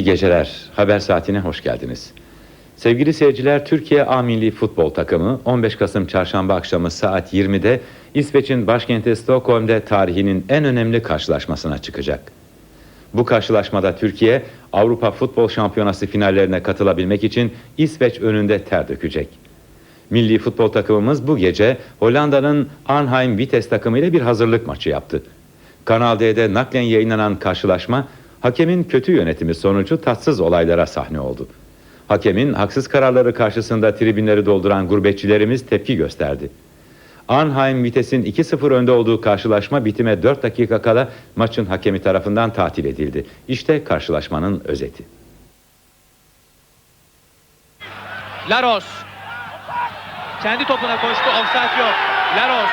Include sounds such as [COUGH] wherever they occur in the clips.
İyi geceler. Haber saatine hoş geldiniz. Sevgili seyirciler, Türkiye A Milli Futbol Takımı 15 Kasım Çarşamba akşamı saat 20'de İsveç'in başkenti Stockholm'de tarihinin en önemli karşılaşmasına çıkacak. Bu karşılaşmada Türkiye Avrupa Futbol Şampiyonası finallerine katılabilmek için İsveç önünde ter dökecek. Milli futbol takımımız bu gece Hollanda'nın Arnhem Vitesse takımı ile bir hazırlık maçı yaptı. Kanal D'de naklen yayınlanan karşılaşma hakemin kötü yönetimi sonucu tatsız olaylara sahne oldu. Hakemin haksız kararları karşısında tribünleri dolduran gurbetçilerimiz tepki gösterdi. Arnhem Vitesse'in 2-0 önde olduğu karşılaşma bitime 4 dakika kala maçın hakemi tarafından tatil edildi. İşte karşılaşmanın özeti. Laros. Kendi topuna koştu. Offside yok. Laros.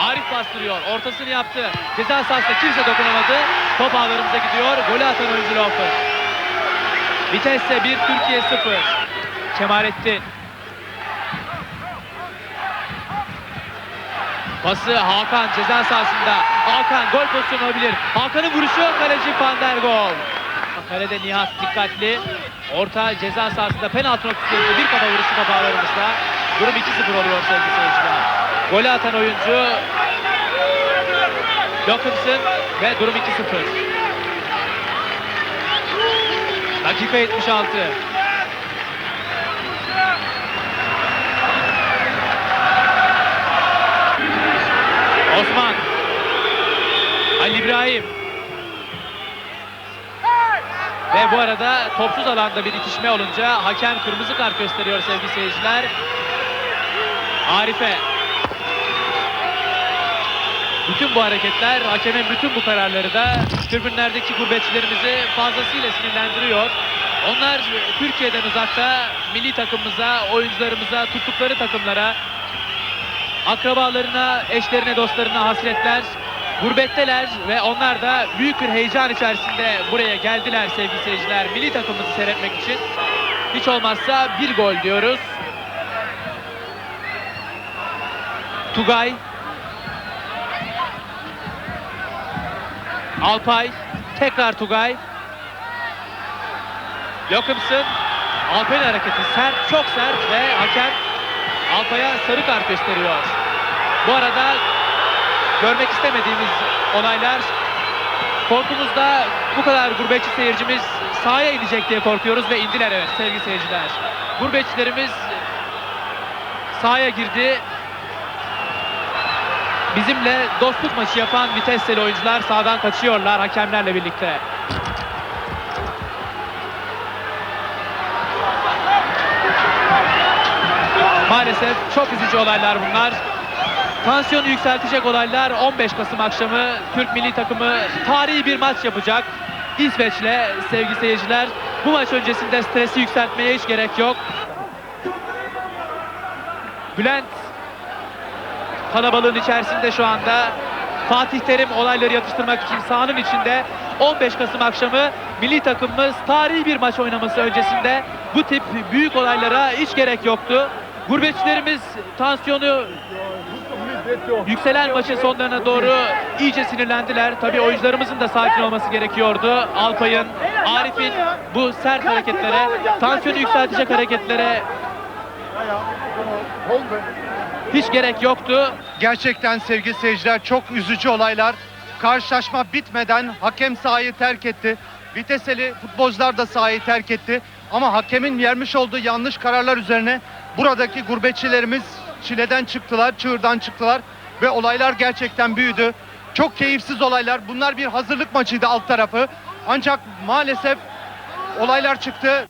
Arif bastırıyor. Ortasını yaptı. Ceza sahasında kimse dokunamadı. Top ağlarımıza gidiyor. Golü atan oyuncu Lofer. Vitesse 1, Türkiye 0. Kemalettin. Pası Hakan ceza sahasında. Hakan gol pozisyonu olabilir. Hakan'ın vuruşu kaleci Van der Gol. Kalede Nihat dikkatli. Orta ceza sahasında penaltı noktasında bir kafa vuruşu top ağlarımızda. Durum 2-0 oluyor sevgili seyirciler. Golü atan oyuncu Lokumsun ve durum 2-0. Dakika 76. Osman. Ali İbrahim. Ve bu arada topsuz alanda bir itişme olunca hakem kırmızı kart gösteriyor sevgili seyirciler. Arife. Bütün bu hareketler, hakemin bütün bu kararları da tribünlerdeki gurbetçilerimizi fazlasıyla sinirlendiriyor. Onlar Türkiye'den uzakta milli takımımıza, oyuncularımıza, tuttukları takımlara, akrabalarına, eşlerine, dostlarına hasretler. Gurbetteler ve onlar da büyük bir heyecan içerisinde buraya geldiler sevgili seyirciler. Milli takımımızı seyretmek için. Hiç olmazsa bir gol diyoruz. Tugay. Alpay. Tekrar Tugay. Lokımsın. Alpay'ın hareketi sert, çok sert ve hakem Alpay'a sarı kart gösteriyor. Bu arada görmek istemediğimiz olaylar korkumuzda bu kadar gurbetçi seyircimiz sahaya inecek diye korkuyoruz ve indiler evet sevgili seyirciler. Gurbetçilerimiz sahaya girdi. Bizimle dostluk maçı yapan Vitesseli oyuncular sahadan kaçıyorlar hakemlerle birlikte. Maalesef çok üzücü olaylar bunlar. Tansiyonu yükseltecek olaylar 15 Kasım akşamı Türk milli takımı tarihi bir maç yapacak. İsveç'le sevgili seyirciler. Bu maç öncesinde stresi yükseltmeye hiç gerek yok. Bülent kalabalığın içerisinde şu anda Fatih Terim olayları yatıştırmak için sahanın içinde 15 Kasım akşamı milli takımımız tarihi bir maç oynaması öncesinde bu tip büyük olaylara hiç gerek yoktu. Gurbetçilerimiz tansiyonu yükselen maçın sonlarına doğru iyice sinirlendiler. Tabii oyuncularımızın da sakin olması gerekiyordu. Alpay'ın, Arif'in bu sert hareketlere, tansiyonu yükseltecek hareketlere hiç gerek yoktu. Gerçekten sevgili seyirciler çok üzücü olaylar. Karşılaşma bitmeden hakem sahayı terk etti. Viteseli futbolcular da sahayı terk etti. Ama hakemin vermiş olduğu yanlış kararlar üzerine buradaki gurbetçilerimiz çileden çıktılar, çığırdan çıktılar ve olaylar gerçekten büyüdü. Çok keyifsiz olaylar. Bunlar bir hazırlık maçıydı alt tarafı. Ancak maalesef olaylar çıktı.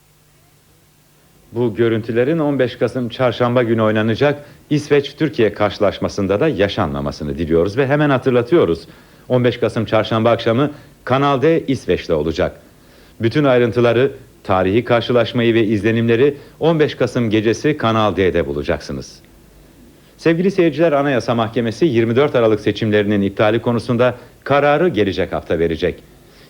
Bu görüntülerin 15 Kasım çarşamba günü oynanacak İsveç-Türkiye karşılaşmasında da yaşanmamasını diliyoruz ve hemen hatırlatıyoruz. 15 Kasım çarşamba akşamı Kanal D İsveç'te olacak. Bütün ayrıntıları, tarihi karşılaşmayı ve izlenimleri 15 Kasım gecesi Kanal D'de bulacaksınız. Sevgili seyirciler Anayasa Mahkemesi 24 Aralık seçimlerinin iptali konusunda kararı gelecek hafta verecek.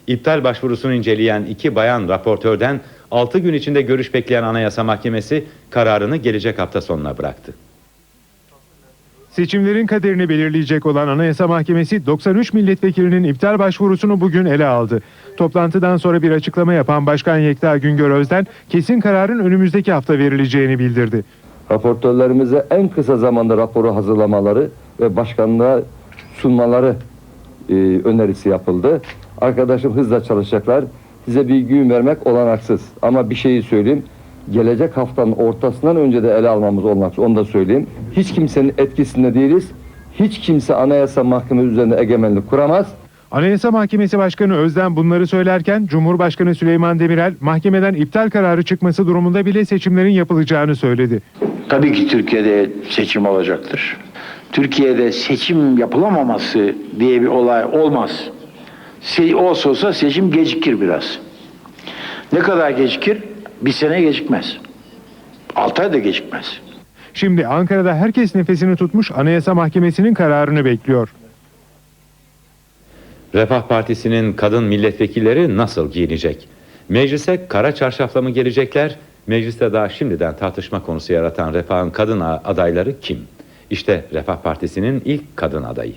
İptal başvurusunu inceleyen iki bayan raportörden 6 gün içinde görüş bekleyen Anayasa Mahkemesi kararını gelecek hafta sonuna bıraktı. Seçimlerin kaderini belirleyecek olan Anayasa Mahkemesi 93 milletvekilinin iptal başvurusunu bugün ele aldı. Toplantıdan sonra bir açıklama yapan Başkan Yekta Güngör Özden kesin kararın önümüzdeki hafta verileceğini bildirdi. raportörlerimize en kısa zamanda raporu hazırlamaları ve başkanlığa sunmaları e, önerisi yapıldı. Arkadaşım hızla çalışacaklar. Size bir gün vermek olanaksız. Ama bir şeyi söyleyeyim. Gelecek haftanın ortasından önce de ele almamız olmak onu da söyleyeyim. Hiç kimsenin etkisinde değiliz. Hiç kimse anayasa mahkemesi üzerinde egemenlik kuramaz. Anayasa Mahkemesi Başkanı Özden bunları söylerken Cumhurbaşkanı Süleyman Demirel mahkemeden iptal kararı çıkması durumunda bile seçimlerin yapılacağını söyledi. Tabii ki Türkiye'de seçim olacaktır. Türkiye'de seçim yapılamaması diye bir olay olmaz. Se olsa olsa seçim gecikir biraz. Ne kadar gecikir? Bir sene gecikmez. Altı ay da gecikmez. Şimdi Ankara'da herkes nefesini tutmuş Anayasa Mahkemesi'nin kararını bekliyor. Refah Partisi'nin kadın milletvekilleri nasıl giyinecek? Meclise kara çarşafla mı gelecekler? Mecliste daha şimdiden tartışma konusu yaratan Refah'ın kadın adayları kim? İşte Refah Partisi'nin ilk kadın adayı.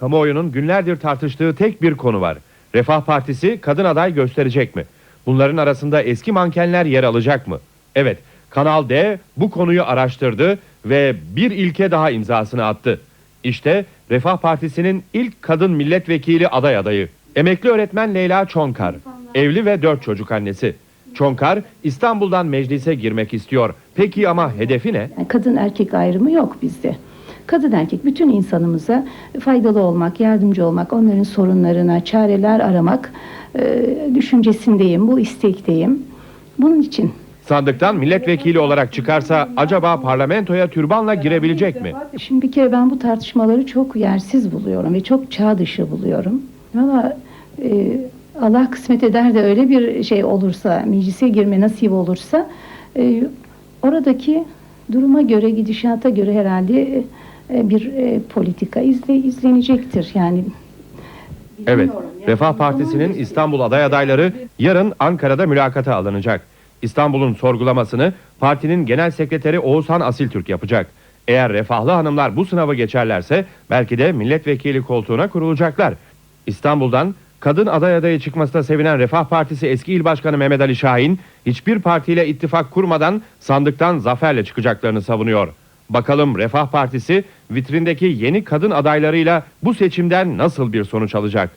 Kamuoyunun günlerdir tartıştığı tek bir konu var. Refah Partisi kadın aday gösterecek mi? Bunların arasında eski mankenler yer alacak mı? Evet, Kanal D bu konuyu araştırdı ve bir ilke daha imzasını attı. İşte Refah Partisi'nin ilk kadın milletvekili aday adayı. Emekli öğretmen Leyla Çonkar. Evli ve dört çocuk annesi. Çonkar İstanbul'dan meclise girmek istiyor. Peki ama hedefi ne? Kadın erkek ayrımı yok bizde. Kadın erkek bütün insanımıza faydalı olmak, yardımcı olmak, onların sorunlarına çareler aramak e, düşüncesindeyim, bu istekteyim. Bunun için Sandıktan milletvekili olarak çıkarsa acaba parlamentoya türbanla girebilecek mi? Şimdi bir kere ben bu tartışmaları çok yersiz buluyorum ve çok çağ dışı buluyorum. Ama e, Allah kısmet eder de öyle bir şey olursa, meclise girme nasip olursa e, oradaki duruma göre, gidişata göre herhalde e, bir e, politika izle, izlenecektir. Yani Evet, Refah Partisi'nin İstanbul aday adayları yarın Ankara'da mülakata alınacak. İstanbul'un sorgulamasını partinin genel sekreteri Oğuzhan Asiltürk yapacak. Eğer refahlı hanımlar bu sınavı geçerlerse belki de milletvekili koltuğuna kurulacaklar. İstanbul'dan kadın aday adayı çıkmasına sevinen Refah Partisi eski il başkanı Mehmet Ali Şahin hiçbir partiyle ittifak kurmadan sandıktan zaferle çıkacaklarını savunuyor. Bakalım Refah Partisi vitrindeki yeni kadın adaylarıyla bu seçimden nasıl bir sonuç alacak?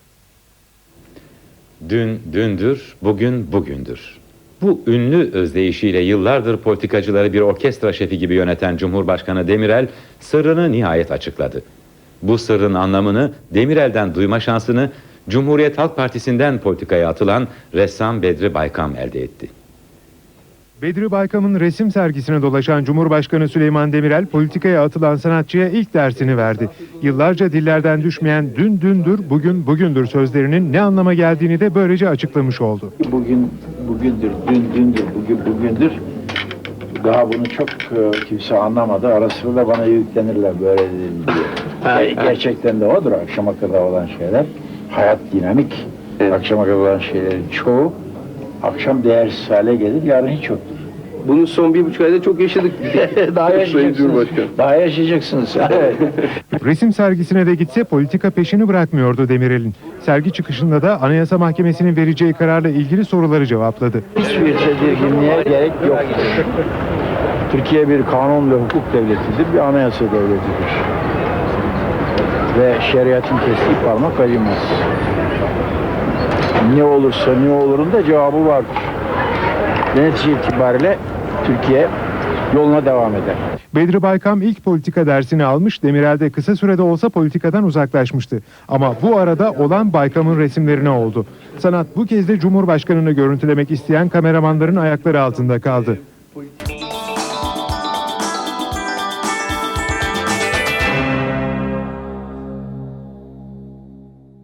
Dün dündür, bugün bugündür. Bu ünlü özdeyişiyle yıllardır politikacıları bir orkestra şefi gibi yöneten Cumhurbaşkanı Demirel sırrını nihayet açıkladı. Bu sırrın anlamını Demirel'den duyma şansını Cumhuriyet Halk Partisi'nden politikaya atılan ressam Bedri Baykam elde etti. Bedri Baykam'ın resim sergisine dolaşan Cumhurbaşkanı Süleyman Demirel politikaya atılan sanatçıya ilk dersini verdi. Yıllarca dillerden düşmeyen dün dündür, bugün bugündür sözlerinin ne anlama geldiğini de böylece açıklamış oldu. Bugün bugündür, dün dündür, bugün bugündür. Daha bunu çok e, kimse anlamadı. Ara sıra da bana yüklenirler böyle dedim diye. E, Gerçekten de odur akşama kadar olan şeyler. Hayat dinamik. Akşama kadar olan şeylerin çoğu akşam değersiz hale gelir, yarın hiç yoktur. Bunu son bir buçuk ayda çok yaşadık. [LAUGHS] Daha yaşayacaksınız. [LAUGHS] Daha yaşayacaksınız. Resim sergisine de gitse politika peşini bırakmıyordu Demirel'in. Sergi çıkışında da Anayasa Mahkemesi'nin vereceği kararla ilgili soruları cevapladı. Hiçbir tedirginliğe gerek yok. Türkiye bir kanun ve hukuk devletidir, bir anayasa devletidir. Ve şeriatın kestiği parmak acımaz. Ne olursa ne olurun da cevabı vardır. Netice itibariyle Türkiye yoluna devam eder. Bedri Baykam ilk politika dersini almış, Demirel de kısa sürede olsa politikadan uzaklaşmıştı. Ama bu arada olan Baykam'ın resimlerine oldu. Sanat bu kez de Cumhurbaşkanını görüntülemek isteyen kameramanların ayakları altında kaldı.